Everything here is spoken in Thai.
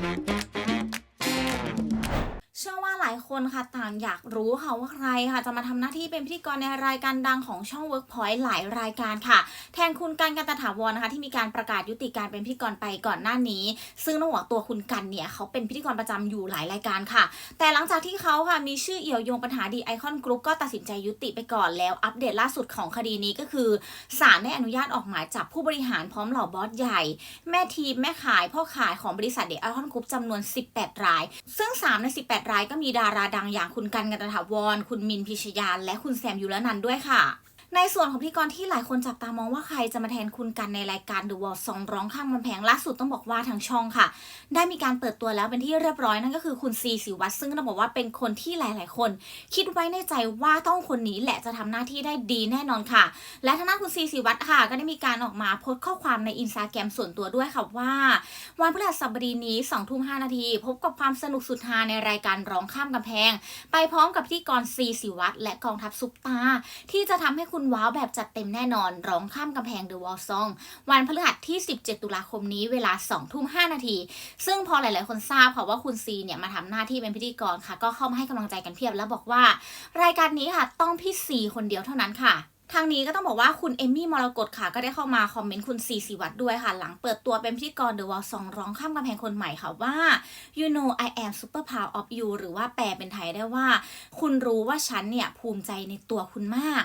Thank you. าหลายคนค่ะต่างอยากรู้ค่ะว่าใครค่ะจะมาทำหน้าที่เป็นพิธีกรในรายการดังของช่อง Workpoint หลายรายการค่ะ แทนคุณกันกันตถาวรนะคะที่มีการประกาศยุติการเป็นพิธีกรไปก่อนหน้านี้ ซึ่งต้องบอกว่าตัวคุณกันเนี่ยเขาเป็นพิธีกรประจำอยู่หลายรายการค่ะ แต่หลังจากที่เขาค่ะมีชื่อเอี่ยวโยงปัญหาดีไอคอนกรุ๊ปก็ตัดสินใจยุติไปก่อนแล้วอัปเดตล่าสุดของคดีนี้ก็คือศาลได้อนุญาตออกหมายจับผู้บริหารพร้อมเหล่าบอสใหญ่ แม่ทีมแม่ขายพ่อขายของบริษัทเดไอคอนกรุ๊ปจำนวน 18 ราย ซึ่ง 3 ใน 18 รายก็มีดาาราดังอย่างคุณกันกันตถาวร คุณมินพิชยา และคุณแซมยุรนันท์ด้วยค่ะ ในส่วนของพิธีกรที่หลายคนจับตามองว่าใครจะมาแทนคุณกันในรายการ The Wall ซองร้องข้ามกำแพงล่าสุดต้องบอกว่าทางช่องค่ะ ได้มีการเปิดตัวแล้วเป็นที่เรียบร้อยนั่นก็คือคุณซีสิวัตรซึ่งต้องบอกว่าเป็นคนที่หลาย ๆ คน คิดไว้ในใจว่าต้องคนนี้แหละจะทำหน้าที่ได้ดีแน่นอนค่ะ และทางด้านคุณซีสิวัตรค่ะ ก็ได้มีการออกมาโพสต์ข้อความในอินสตาแกรมส่วนตัวด้วยค่ะว่า วันพฤหัสบดีนี้2ทุ่ม5นาทีพบกับความสนุกสุดฮาในรายการร้องข้ามกำแพง ไปพร้อมกับพิธีกรซีสิวัตรและกองทัพซุปตาที่จะทำให้คุณว้าวแบบจัดเต็มแน่นอน ร้องข้ามกำแพง The Wall Song วันพฤหัสที่ 17 ตุลาคมนี้เวลา 2 ทุ่ม 5 นาที ซึ่งพอหลาย ๆ คนทราบค่ะว่าคุณซีเนี่ยมาทำหน้าที่เป็นพิธีกรค่ะ ก็เข้ามาให้กำลังใจกันเพียบแล้วบอกว่า รายการนี้ค่ะต้องพี่ซีคนเดียวเท่านั้นค่ะทางนี้ก็ต้องบอกว่าคุณเอมมี่มรกตค่ะ ก็ได้เข้ามาคอมเมนต์คุณซีสิวัตรด้วยค่ะ หลังเปิดตัวเป็นพิธีกร The Wall Song ร้องข้ามกำแพงคนใหม่ค่ะว่า you know I am super proud of you หรือว่าแปลเป็นไทยได้ว่า คุณรู้ว่าฉันเนี่ยภูมิใจในตัวคุณมาก